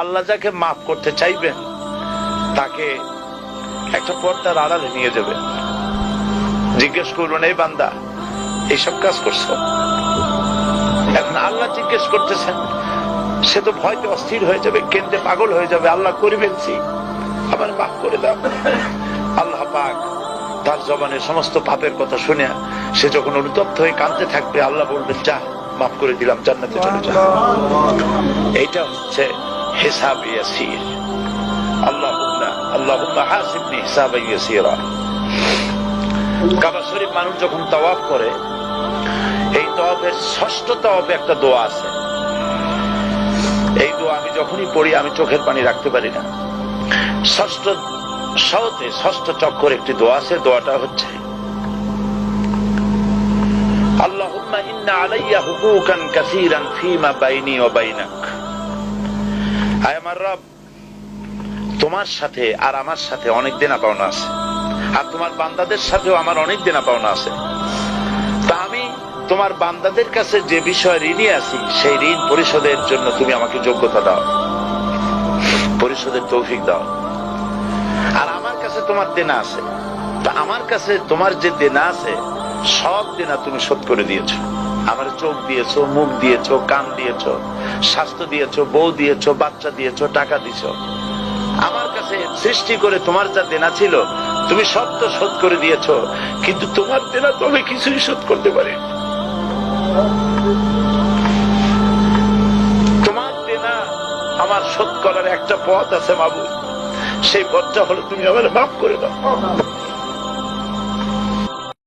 আল্লাহ যাকে মাফ করতে চাইবেন তাকে একটা পর্দার আড়ালে নিয়ে যাবে জিজ্ঞেস করবেন এই বান্দা এইসব কাজ করছ? এখন আল্লাহ জিজ্ঞেস করতেছেন সে তো ভয়তে অস্থির হয়ে যাবে কেন্দ্রে পাগল হয়ে যাবে আল্লাহ করে ফেলছি। আবার মাফ করে দাও। আল্লাহ পাক তার জবানের সমস্ত পাপের কথা শুনে সে যখন অনুতপ্ত হয়ে কাঁদতে থাকবে আল্লাহ বলবেন যা মাফ করে দিলাম জান্নাতে চলে যা। এইটা হচ্ছে হিসাব ইয়াসির। আল্লাহুম্মা আল্লাহুম্মা হাসিবনি হিসাবান ইয়াসিরা। কাবা শরীফ মানুষ যখন তাওয়াফ করে, এই তওয়াফের ষষ্ঠ তওয়াফে একটা দোয়া আছে। এই দোয়া আমি যখনই পড়ি, আমি চোখের পানি রাখতে পারি না। ষষ্ঠ সহতে ষষ্ঠ চক্কর একটি দোয়া আছে, দোয়াটা হচ্ছে, আল্লাহুম্মা ইন্না আলাইয়া হুকুকান কাসীরান ফীমা বাইনি ওয়া বাইনাক। আয় আমার রব, তোমার সাথে আর আমার সাথে অনেক দেনা পাওনা আছে। আর তোমার বান্দাদের সাথেও আমার অনেক দেনা পাওনা আছে। তা আমি তোমার বান্দাদের কাছে যে বিষয় ঋণী আছি, সেই ঋণ পরিশোধের জন্য তুমি আমাকে যোগ্যতা দাও। পরিশোধের তৌফিক দাও। আর আমার কাছে তোমার দেনা আছে। তা আমার কাছে তোমার যে দেনা আছে, সব দেনা তুমি শোধ করে দিয়েছ। আমার চোখ দিয়েছ, মুখ দিয়েছ, কান দিয়েছ, স্বাস্থ্য দিয়েছ, বউ দিয়েছ, বাচ্চা দিয়েছ, টাকা দিছো আমার কাছে সৃষ্টি করে তোমার যা দেনা ছিল, তুমি সব তো শোধ করে দিয়েছ। কিন্তু তোমার দেনা তো আমি কিছুই শোধ করতে পারি তোমার দেনা আমার শোধ করার একটা পথ আছে বাবু সেই পথটা হলো তুমি আমার মাফ করে দাও।